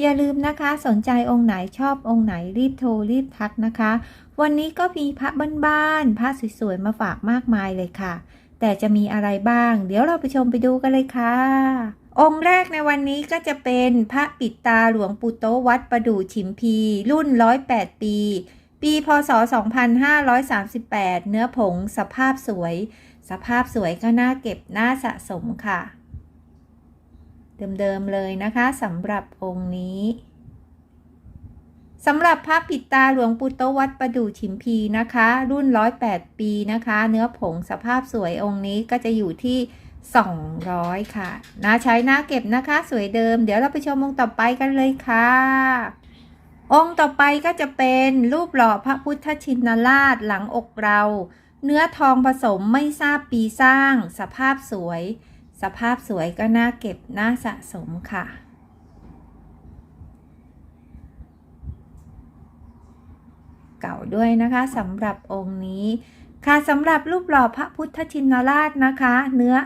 อย่าลืมนะคะสนใจองค์ไหนชอบองค์ไหนรีบโทรรีบทักนะคะ วันนี้ก็มีพระบ้านๆพระสวยๆมาฝากมากมายเลยค่ะ แต่จะมีอะไรบ้าง เดี๋ยวเราไปชมไปดูกันเลยค่ะ องค์แรกในวันนี้ก็จะเป็นพระปิดตาหลวงปู่โตวัดประดู่ฉิมพี รุ่น108ปี ปีพศ 2538 เนื้อผงสภาพสวย สภาพสวยก็น่าเก็บน่าสะสมค่ะ เดิมๆเลยนะคะสำหรับองค์นี้สำหรับพระปิดตาหลวงปู่โตวัดประดู่ฉิมพีนะคะ รุ่น 108 ปีนะคะ เนื้อผงสภาพสวยองค์นี้ก็จะอยู่ที่ 200 ค่ะน่าใช้น่าเก็บนะคะ สวยเดิม เดี๋ยวเราไปชมองค์ต่อไปกันเลยค่ะ องค์ต่อไปก็จะเป็นรูปหล่อพระพุทธชินราชหลังอกเรา เนื้อทองผสมไม่ทราบปีสร้าง สภาพสวย สภาพสวยก็น่าเก็บน่าสะสมค่ะ เก่าด้วยนะคะสำหรับองค์นี้ ค่ะสำหรับรูปหล่อพระพุทธชินราชนะคะ เนื้อ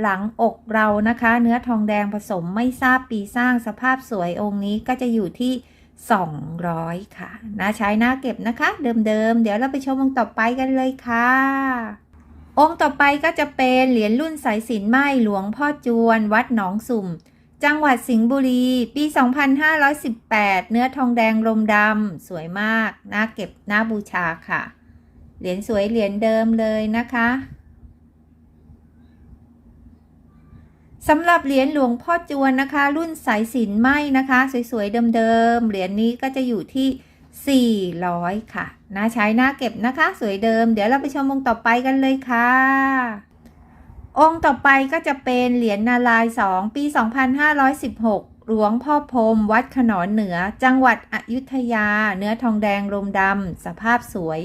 หลังอกเรานะคะ เนื้อทองแดงผสมไม่ทราบปีสร้างสภาพสวยองค์นี้ก็จะอยู่ที่ 200 ค่ะน่าใช้น่าเก็บนะคะ เดิมๆเดี๋ยวเราไปชมองค์ต่อไปกันเลยค่ะ องค์ต่อไปก็จะเป็นเหรียญรุ่นสายสินไหมหลวงพ่อจวนวัดหนองสุ่ม จังหวัดสิงห์บุรี ปี 2518 เนื้อทองแดงลมดำสวยมาก น่าเก็บน่าบูชาค่ะ เหรียญสวยเหรียญเดิมเลยนะคะสำหรับเหรียญหลวงพ่อจวนนะคะ รุ่นสายสินไหมนะคะ สวยๆเดิมๆเหรียญนี้ก็จะอยู่ที่ 400 ค่ะน่าใช้น่าเก็บนะคะ สวยเดิม เดี๋ยวเราไปชมองค์ต่อไปกันเลยค่ะ องค์ต่อไปก็จะเป็นเหรียญนาลายสองปี 2516 หลวงพ่อพรมวัดขนอนเหนือ จังหวัดอยุธยา เนื้อทองแดงลมดำสภาพสวย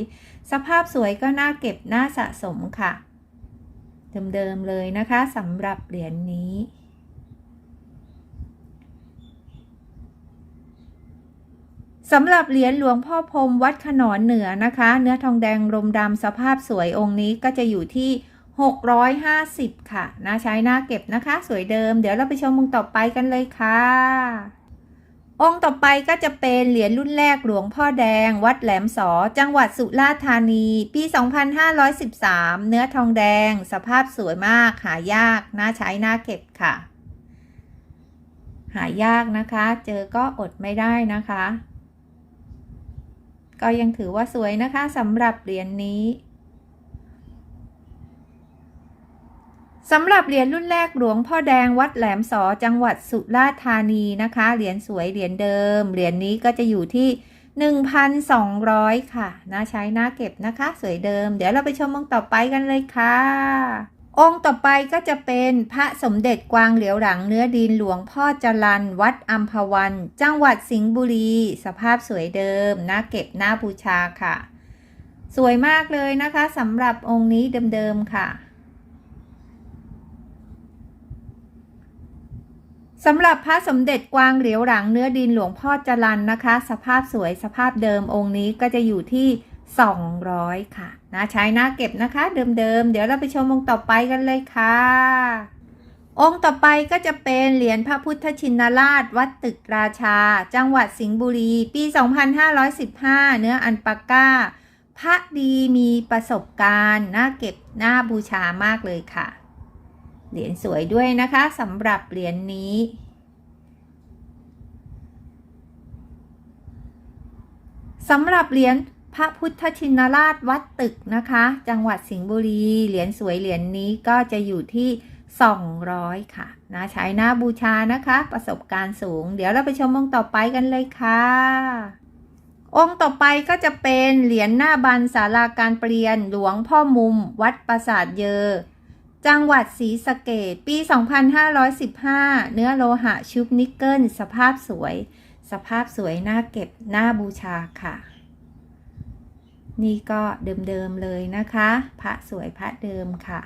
สภาพสวยก็น่าเก็บน่าสะสมค่ะ เดิมๆเลยนะคะสำหรับเหรียญนี้ สำหรับเหรียญหลวงพ่อพรมวัดขนอนเหนือนะคะ เนื้อทองแดงลมดำสภาพสวยองค์นี้ก็จะอยู่ที่ 650 ค่ะน่าใช้น่าเก็บนะคะ สวยเดิม เดี๋ยวเราไปชมองค์ต่อไปกันเลยค่ะ องค์ต่อไปก็จะเป็นเหรียญรุ่นแรกหลวงพ่อแดง วัดแหลมสอ จังหวัดสุราษฎร์ธานี ปี 2513 เนื้อทองแดง สภาพสวยมาก หายากน่าใช้น่าเก็บค่ะ หายากนะคะ เจอก็อดไม่ได้นะคะ ก็ยังถือว่าสวยนะคะสำหรับเหรียญนนี้สำหรับเหรียญรุ่นแรกหลวงพ่อแดงวัดแหลมสอจังหวัดสุราษฎร์ธานีนะคะ เหรียญสวยเหรียญเดิม เหรียญนี้ก็จะอยู่ที่ 1,200 ค่ะน่าใช้น่าเก็บนะคะ สวยเดิม เดี๋ยวเราไปชมองต่อไปกันเลยค่ะ องค์ต่อไปก็จะเป็นพระสมเด็จกวางเหลียวหลังเนื้อดินหลวงพ่อจรันวัดอัมพวัน จังหวัดสิงห์บุรี สภาพสวยเดิมน่าเก็บน่าบูชาค่ะ สวยมากเลยนะคะสำหรับองค์นี้เดิมๆค่ะสำหรับพระสมเด็จกวางเหลียวหลังเนื้อดินหลวงพ่อจรันนะคะ สภาพสวยสภาพเดิมองค์นี้ก็จะอยู่ที่ 200 ค่ะน่าใช้หน่าเก็บนะคะเดิมๆ เดี๋ยวเราไปชมองค์ต่อไปกันเลยค่ะ องค์ต่อไปก็จะเป็นเหรียญพระพุทธชินราช วัดตึกราชา จังหวัดสิงห์บุรี ปี 2515 เนื้ออันปาก้า พระดีมีประสบการณ์น่าเก็บหน่าบูชามากเลยค่ะ เหรียญสวยด้วยนะคะสำหรับเหรียญนนี้สำหรับเหรียญ ระพุทธชินราชวัดตึกนะคะ จังหวัดสิงห์บุรี เหรียญสวยเหรียญนนี้ก็จะอยู่ที่ 200 ค่ะนะใช้หน้าบูชานะคะ ประสบการณ์สูง เดี๋ยวเราไปชมองค์ต่อไปกันเลยค่ะ องค์ต่อไปก็จะเป็นเหรียญหน้าบันศาลาการเปลี่ยนหลวงพ่อมุม วัดปราสาทเยอจังหวัดศรีสะเกดปี 2515 เนื้อโลหะชุบนิกเกิล สภาพสวยสสภาพสวยน่าเก็บน่าบูชาค่ะ นี่ก็เดิมๆเลยนะคะ พระสวยพระเดิมค่ะ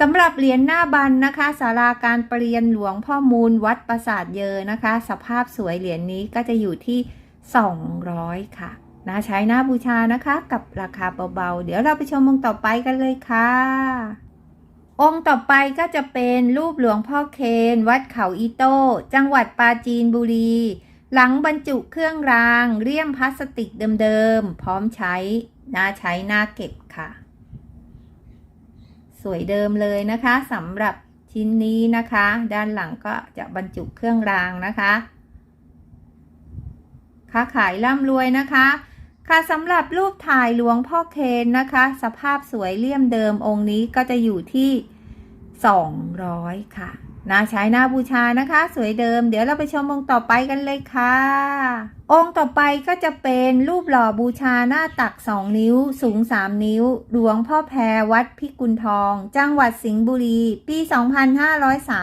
สำหรับเหรียญหน้าบันนะคะศาลาการประเรียนหลวงพ่อมูลวัดปราสาทเยอนะคะ สภาพสวยเหรียญนี้ก็จะอยู่ที่ 200 ค่ะนะใช้หน้าบูชานะคะกับราคาเบาๆ เดี๋ยวเราไปชมองค์ต่อไปกันเลยค่ะ องค์ต่อไปก็จะเป็นรูปหลวงพ่อเคน วัดเขาอีโต้จังหวัดปราจีนบุรี หลังบรรจุเครื่องรางเลี่ยมพลาสติกเดิมๆ พร้อมใช้น่าใช้น่าเก็บค่ะ สวยเดิมเลยนะคะสำหรับชิ้นนี้นะคะ ด้านหลังก็จะบรรจุเครื่องรางนะคะค้าขายร่ำรวยนะคะ ค่ะสำหรับรูปถ่ายหลวงพ่อเคนนะคะ สภาพสวยเลี่ยมเดิมองค์นี้ก็จะอยู่ที่ 200 ค่ะ น่าใช้หน้าบูชานะคะ สวยเดิม เดี๋ยวเราไปชมองค์ต่อไปกันเลยค่ะ องค์ต่อไปก็จะเป็นรูปหล่อบูชาหน้าตัก 2 นิ้ว สูง 3 นิ้ว หลวงพ่อแพรวัดพิกุลทอง จังหวัดสิงห์บุรี ปี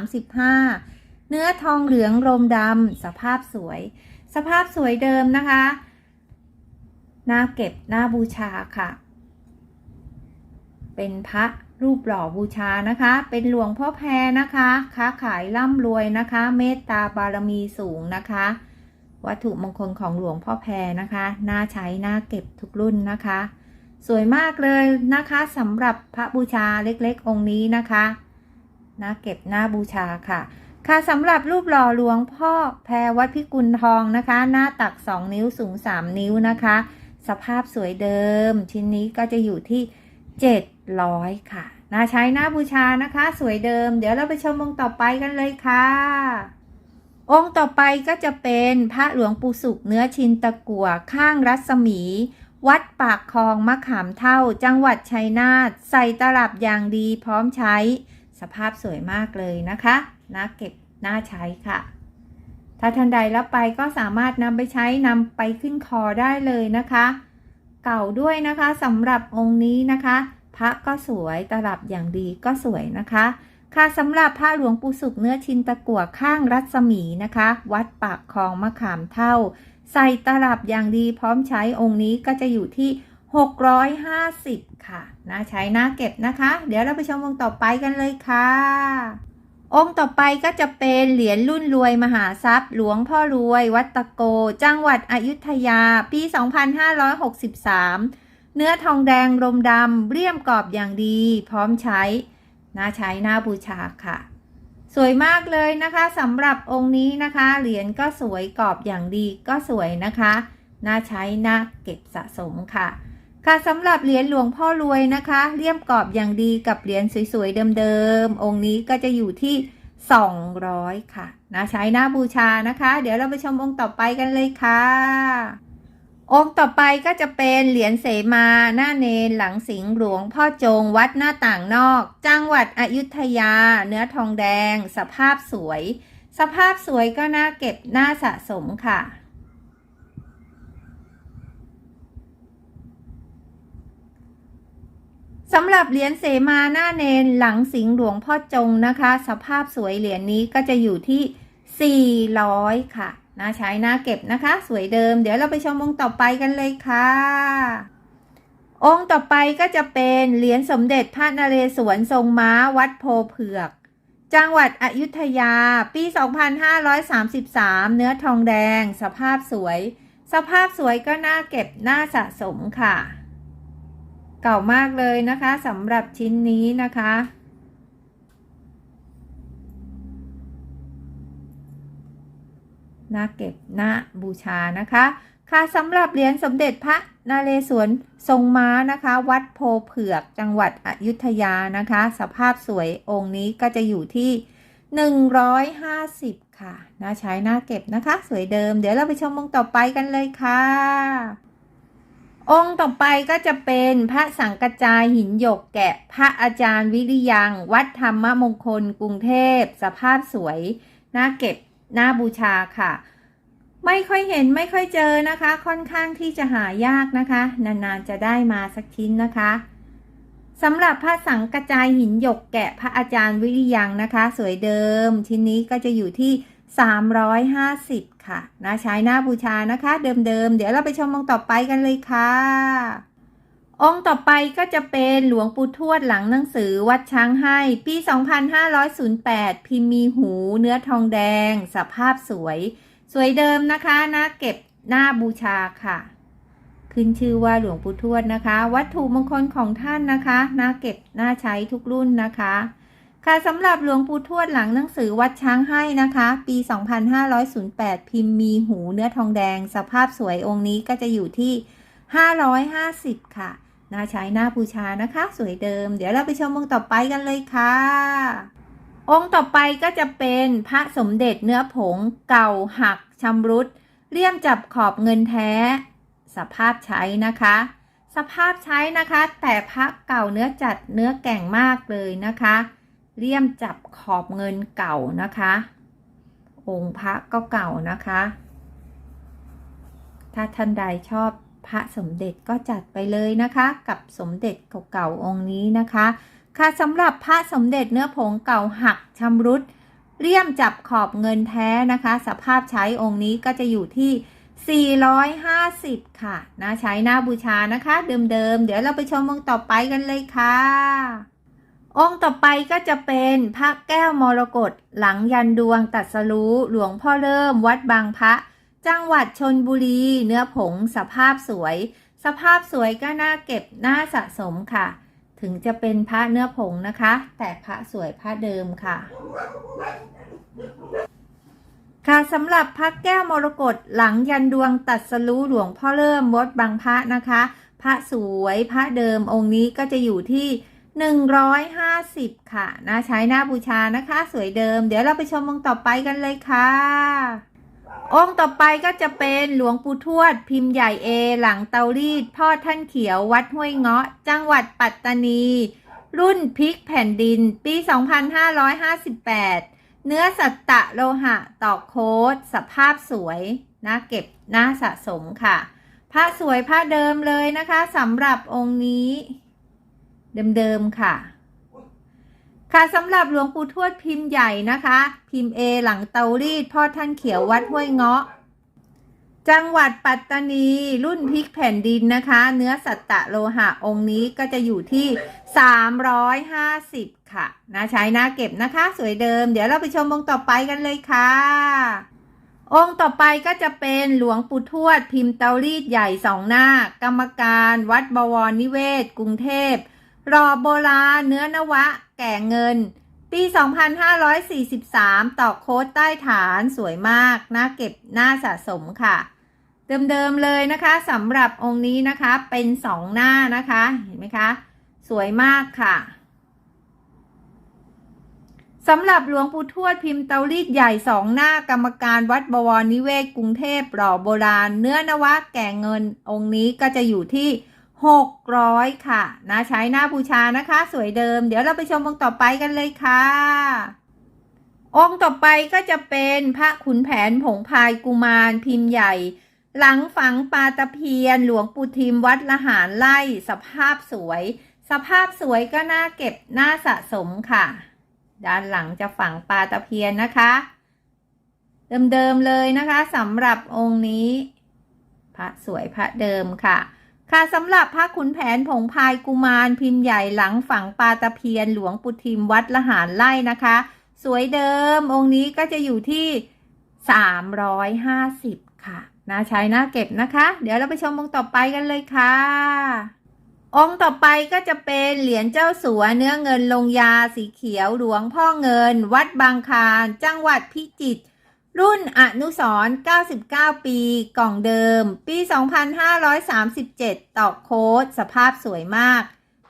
2535 เนื้อทองเหลืองรมดำสภาพสวย สภาพสวยเดิมนะคะหน้าเก็บหน้าบูชาค่ะ เป็นพระ รูปหล่อบูชานะคะ เป็นหลวงพ่อแพรนะคะ ค้าขายร่ำรวยนะคะ เมตตาบารมีสูงนะคะ วัตถุมงคลของหลวงพ่อแพรนะคะน่าใช้น่าเก็บทุกรุ่นนะคะ สวยมากเลยนะคะสำหรับพระบูชาเล็กๆ องค์นี้นะคะน่าเก็บน่าบูชาค่ะ ค่ะสำหรับรูปหล่อหลวงพ่อแพรวัดพิกุลทองนะคะ หน้าตัก 2 นิ้วสูง 3 นิ้วนะคะ สภาพสวยเดิม ชิ้นนี้ก็จะอยู่ที่ 700ค่ะน่าใช้น่าบูชานะคะ สวยเดิม เดี๋ยวเราไปชมองค์ต่อไปกันเลยค่ะ องค์ต่อไปก็จะเป็นพระหลวงปู่สุขเนื้อชินตะกัวข้างรัศมี วัดปากคลองมะขามเท่า จังหวัดชัยนาทใส่ตลับอย่างดีพร้อมใช้ สภาพสวยมากเลยนะคะน่าเก็บน่าใช้ค่ะ ถ้าท่านใดรับไปก็สามารถนำไปใช้นำไปขึ้นคอได้เลยนะคะ เก่าด้วยนะคะสำหรับองค์นี้นะคะ พระก็สวยตลับอย่างดีก็สวยนะคะ ค่ะสำหรับพระหลวงปูสุขเนื้อชินตะกั่วข้างรัศมีนะคะ วัดปากคลองมะขามเท่า ใส่ตลับอย่างดีพร้อมใช้องค์นี้ก็จะอยู่ที่ 650 ค่ะน่าใช้น่าเก็บนะคะ เดี๋ยวเราไปชมองค์ต่อไปกันเลยค่ะองค์ต่อไปก็จะเป็นเหรียญรุ่นรวยมหาทรัพย์ หลวงพ่อรวย วัดตะโก จังหวัดอยุธยา ปี 2563 เนื้อทองแดงรมดำเรียมกรอบอย่างดี พร้อมใช้ น่าใช้น่าบูชาค่ะ สวยมากเลยนะคะสำหรับองค์นี้นะคะ เหรียญก็สวยกรอบอย่างดีก็สวยนะคะ น่าใช้น่าเก็บสะสมค่ะ ค่ะสำหรับเหรียญหลวงพ่อรวยนะคะเลี่ยมกรอบอย่างดีกับเหรียญสวยๆเดิมๆองค์นี้ก็จะอยู่ที่ 200 ค่ะน่าใช้น่าบูชานะคะ เดี๋ยวเราไปชมองค์ต่อไปกันเลยค่ะ องค์ต่อไปก็จะเป็นเหรียญเสมาหน้าเนนหลังสิงห์หลวงพ่อจงวัดหน้าต่างนอก จังหวัดอยุธยา เนื้อทองแดง สภาพสวย สภาพสวยก็น่าเก็บน่าสะสมค่ะ สำหรับเหรียญเสมาหน้าเนนหลังสิงห์หลวงพ่อจงนะคะ สภาพสวยเหรียญนี้ก็จะอยู่ที่ 400 ค่ะ น่าใช้น่าเก็บนะคะ สวยเดิม เดี๋ยวเราไปชมองค์ต่อไปกันเลยค่ะ องค์ต่อไปก็จะเป็นเหรียญสมเด็จพระนเรศวรทรงม้าวัดโพเผือก จังหวัดอยุธยา ปี 2533 เนื้อทองแดง สภาพสวย สภาพสวยก็น่าเก็บน่าสะสมค่ะ เก่ามากเลยนะคะสำหรับชิ้นนี้นะคะ น่าเก็บน่าบูชานะคะ ค่ะสำหรับเหรียญสมเด็จพระนาเรศวรทรงม้านะคะ วัดโพเผือกจังหวัดอยุธยานะคะ สภาพสวยองค์นี้ก็จะอยู่ที่ 150 ค่ะน่าใช้น่าเก็บนะคะ สวยเดิม เดี๋ยวเราไปชมองค์ต่อไปกันเลยค่ะองค์ต่อไปก็จะเป็นพระสังกจายหินหยกแกะพระอาจารย์วิริยัง วัดธรรมมงคลกรุงเทพ สภาพสวยน่าเก็บ น่าบูชาค่ะ ไม่ค่อยเห็นไม่ค่อยเจอนะคะ ค่อนข้างที่จะหายากนะคะ นานๆจะได้มาสักชิ้นนะคะสำหรับพระสังกระจายหินหยกแกะพระอาจารย์วิริยังนะคะ สวยเดิม ชิ้นนี้ก็จะอยู่ที่ 350 ค่ะนะใช้หน้าบูชานะคะ เดิมๆเดี๋ยวเราไปชมองต่อไปกันเลยค่ะ องค์ต่อไปก็จะเป็นหลวงปู่ทวดหลังหนังสือวัดช้างให้ ปี 2508 พิมพ์มีหูเนื้อทองแดง สภาพสวย สวยเดิมนะคะนะเก็บหน้าบูชาค่ะ ขึ้นชื่อว่าหลวงปู่ทวดนะคะ วัตถุมงคลของท่านนะคะน่าเก็บน่าใช้ทุกรุ่นนะคะ ค่ะสำหรับหลวงปู่ทวดหลังหนังสือวัดช้างให้นะคะ ปี 2508 พิมพ์มีหูเนื้อทองแดง สภาพสวยองค์นี้ก็จะอยู่ที่ 550 ค่ะ น่าใช้หน้าบูชานะคะ สวยเดิม เดี๋ยวเราไปชมองค์ต่อไปกันเลยค่ะ องค์ต่อไปก็จะเป็นพระสมเด็จเนื้อผงเก่าหักชำรุดเลี่ยมจับขอบเงินแท้ สภาพใช้นะคะ สภาพใช้นะคะ แต่พระเก่าเนื้อจัดเนื้อแก่งมากเลยนะคะ เลี่ยมจับขอบเงินเก่านะคะ องค์พระก็เก่านะคะ ถ้าท่านใดชอบ พระสมเด็จก็จัดไปเลยนะคะ กับสมเด็จเก่าๆองค์นี้นะคะ ค่ะสำหรับพระสมเด็จเนื้อผงเก่าหักชำรุดเลี่ยมจับขอบเงินแท้นะคะ สภาพใช้องค์นี้ก็จะอยู่ที่ 450 ค่ะนะใช้หน้าบูชานะคะ เดิมๆ เดี๋ยวเราไปชมองค์ต่อไปกันเลยค่ะ องค์ต่อไปก็จะเป็นพระแก้วมรกตหลังยันดวงตัดสรู้หลวงพ่อเริ่มวัดบางพระ จังหวัดชนบุรี เนื้อผงสภาพสวย สภาพสวยก็น่าเก็บน่าสะสมค่ะ ถึงจะเป็นพระเนื้อผงนะคะ แต่พระสวยพระเดิมค่ะ ค่ะสำหรับพระแก้วมรกตหลังยันดวงตัดสรู้หลวงพ่อเริ่มวดบางพระนะคะ พระสวยพระเดิมองค์นี้ก็จะอยู่ที่150 ค่ะนะใช้หน้าบูชานะคะ สวยเดิม เดี๋ยวเราไปชมองค์ต่อไปกันเลยค่ะ องค์ต่อไปก็จะเป็นหลวงปู่ทวด พิมพ์ใหญ่เอ หลังเตารีด พ่อท่านเขียววัดห้วยเงาะ จังหวัดปัตตานี รุ่นพริกแผ่นดิน ปี 2558 เนื้อสัตตะโลหะตอกโค้ดสภาพสวยน่าเก็บน่าสะสมค่ะ พระสวยพระเดิมเลยนะคะสำหรับองค์นี้ เดิมๆค่ะ ค่ะสำหรับหลวงปู่ทวดพิมพ์ใหญ่นะคะ พิมพ์ A หลังเตารีดพ่อท่านเขียววัดห้วยเงาะ จังหวัดปัตตานี รุ่นพริกแผ่นดินนะคะ เนื้อสัตตะโลหะองค์นี้ก็จะอยู่ที่ 350 ค่ะนะใช้หน้าเก็บนะคะสวยเดิม เดี๋ยวเราไปชมองค์ต่อไปกันเลยค่ะ องค์ต่อไปก็จะเป็นหลวงปู่ทวดพิมพ์เตารีดใหญ่สองหน้า กรรมการ วัดบวรนิเวศ กรุงเทพรอโบราณเนื้อนวะ แก่เงิน ปี 2543 ต่อโค้ดใต้ฐานสวยมาก น่าเก็บน่าสะสมค่ะ เดิมๆเลยนะคะสำหรับองค์นี้นะคะเป็นสองหน้านะคะ เห็นไหมคะ สวยมากค่ะสำหรับหลวงปู่ทวดพิมพ์เตารีดใหญ่สองหน้ากรรมการวัดบวรนิเวศกรุงเทพหล่อโบราณ เนื้อนวะแก่เงินองค์นี้ก็จะอยู่ที่ 600 ค่ะนะใช้หน้าบูชานะคะ สวยเดิม เดี๋ยวเราไปชมองค์ต่อไปกันเลยค่ะ องค์ต่อไปก็จะเป็นพระขุนแผนผงพายกุมารพิมพ์ใหญ่ หลังฝังปาตะเพียน หลวงปู่ทิมวัดละหารไล่สภาพสวย สภาพสวยก็น่าเก็บน่าสะสมค่ะ ด้านหลังจะฝังปาตะเพียนนะคะ เดิมๆเลยนะคะสำหรับองค์นี้ พระสวยพระเดิมค่ะ ค่ะสำหรับพระขุนแผนผงพายกุมารพิมพ์ใหญ่หลังฝังปาตะเพียนหลวงปู่ทิมวัดละหารไล่นะคะ สวยเดิมองค์นี้ก็จะอยู่ที่ 350 ค่ะน่าใช้น่าเก็บนะคะ เดี๋ยวเราไปชมองค์ต่อไปกันเลยค่ะ องค์ต่อไปก็จะเป็นเหรียญเจ้าสัวเนื้อเงินลงยาสีเขียวหลวงพ่อเงิน วัดบางคานจังหวัดพิจิตร รุ่นอนุสร99 ปี กล่องเดิม ปี 2537 ต่อโค้ด สภาพสวยมาก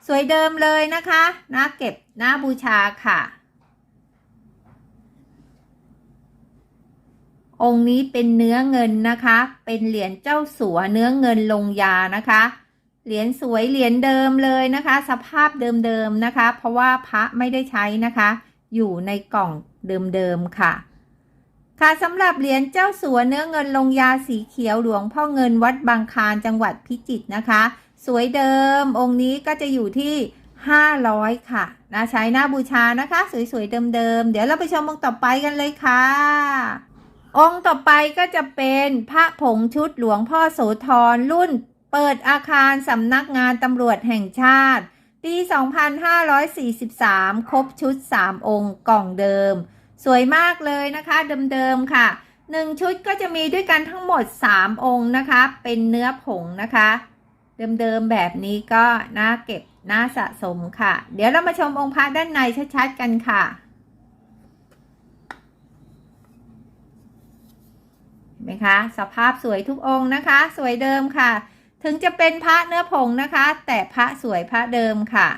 สวยเดิมเลยนะคะ น่าเก็บ น่าบูชาค่ะ องค์นี้เป็นเนื้อเงินนะคะ เป็นเหรียญเจ้าสัวเนื้อเงินลงยานะคะ เหรียญสวยเหรียญเดิมเลยนะคะ สภาพเดิมๆนะคะ เพราะว่าพระไม่ได้ใช้นะคะ อยู่ในกล่องเดิมๆค่ะ ค่ะสำหรับเหรียญเจ้าสัวเนื้อเงินลงยาสีเขียวหลวงพ่อเงินวัดบางคานจังหวัดพิจิตรนะคะ สวยเดิมองค์นี้ก็จะอยู่ที่ 500 ค่ะนะใช้หน้าบูชานะคะ สวยๆเดิมๆเดี๋ยวเราไปชมองค์ต่อไปกันเลยค่ะ องค์ต่อไปก็จะเป็นพระผงชุดหลวงพ่อโสธรรุ่น เปิดอาคารสำนักงานตำรวจแห่งชาติ ปี 2543 ครบชุด 3 องค์กล่องเดิม สวยมากเลยนะคะเดิมๆค่ะ 1 ชุดก็จะมีด้วยกันทั้งหมด 3 องค์นะคะ เป็นเนื้อผงนะคะ เดิมๆแบบนี้ก็น่าเก็บน่าสะสมค่ะ เดี๋ยวเรามาชมองค์พระด้านในชัดๆกันค่ะเห็นไหมคะ สภาพสวยทุกองค์นะคะ สวยเดิมค่ะ ถึงจะเป็นพระเนื้อผงนะคะ แต่พระสวยพระเดิมค่ะ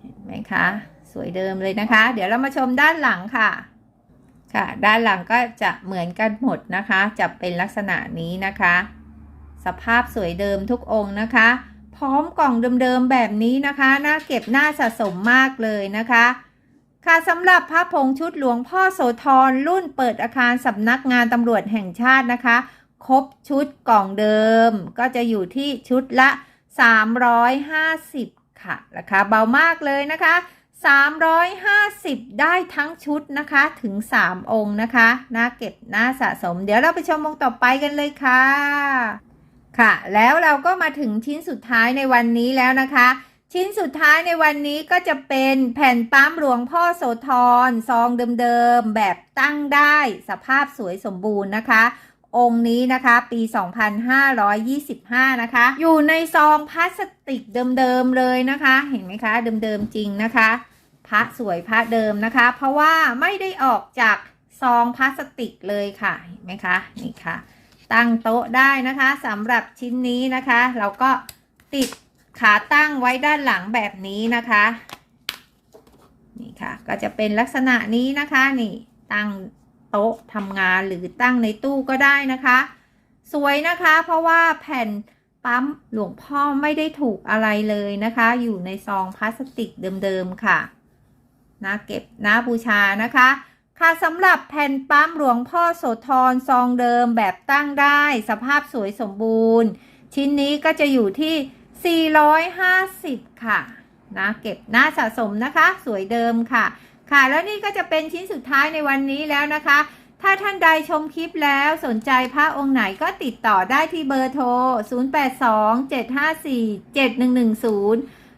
เห็นไหมคะ สวยเดิมเลยนะคะ เดี๋ยวเรามาชมด้านหลังค่ะ ค่ะ ด้านหลังก็จะเหมือนกันหมดนะคะ จะเป็นลักษณะนี้นะคะ สภาพสวยเดิมทุกองค์นะคะ พร้อมกล่องเดิมๆแบบนี้นะคะน่าเก็บน่าสะสมมากเลยนะคะค่ะสำหรับพระผงชุดหลวงพ่อโสธรรุ่นเปิดอาคารสำนักงานตำรวจแห่งชาตินะคะ ครบชุดกล่องเดิม ก็จะอยู่ที่ชุดละ 350 ค่ะราคาเบามากเลยนะคะ 350 ได้ทั้งชุดนะคะถึง 3 องค์นะคะน่าเก็บน่าสะสม เดี๋ยวเราไปชมองค์ต่อไปกันเลยค่ะ ค่ะ แล้วเราก็มาถึงชิ้นสุดท้ายในวันนี้แล้วนะคะ ชิ้นสุดท้ายในวันนี้ก็จะเป็นแผ่นปั๊มหลวงพ่อโสธรซองเดิมๆ แบบตั้งได้สภาพสวยสมบูรณ์นะคะองค์นี้นะคะปี 2525 นะคะ อยู่ในซองพลาสติกเดิมๆเลยนะคะ เห็นไหมคะ เดิมๆจริงนะคะ พระสวยพระเดิมนะคะ เพราะว่าไม่ได้ออกจากซองพลาสติกเลยค่ะเห็นไหมคะนี่ค่ะ ตั้งโต๊ะได้นะคะสำหรับชิ้นนี้นะคะ เราก็ติดขาตั้งไว้ด้านหลังแบบนี้นะคะนี่ค่ะ ก็จะเป็นลักษณะนี้นะคะนี่ ตั้งโต๊ะทำงานหรือตั้งในตู้ก็ได้นะคะ สวยนะคะ เพราะว่าแผ่นปั๊มหลวงพ่อไม่ได้ถูกอะไรเลยนะคะ อยู่ในซองพลาสติกเดิมๆค่ะ น่าเก็บน่าบูชานะคะ ค่ะสำหรับแผ่นปั๊มหลวงพ่อโสธรซองเดิมแบบตั้งได้ สภาพสวยสมบูรณ์ ชิ้นนี้ก็จะอยู่ที่ 450 ค่ะนะเก็บน่าสะสมนะคะ สวยเดิมค่ะ ค่ะแล้วนี่ก็จะเป็นชิ้นสุดท้ายในวันนี้แล้วนะคะ ถ้าท่านใดชมคลิปแล้วสนใจพระองค์ไหนก็ติดต่อได้ที่เบอร์โทร 0827547110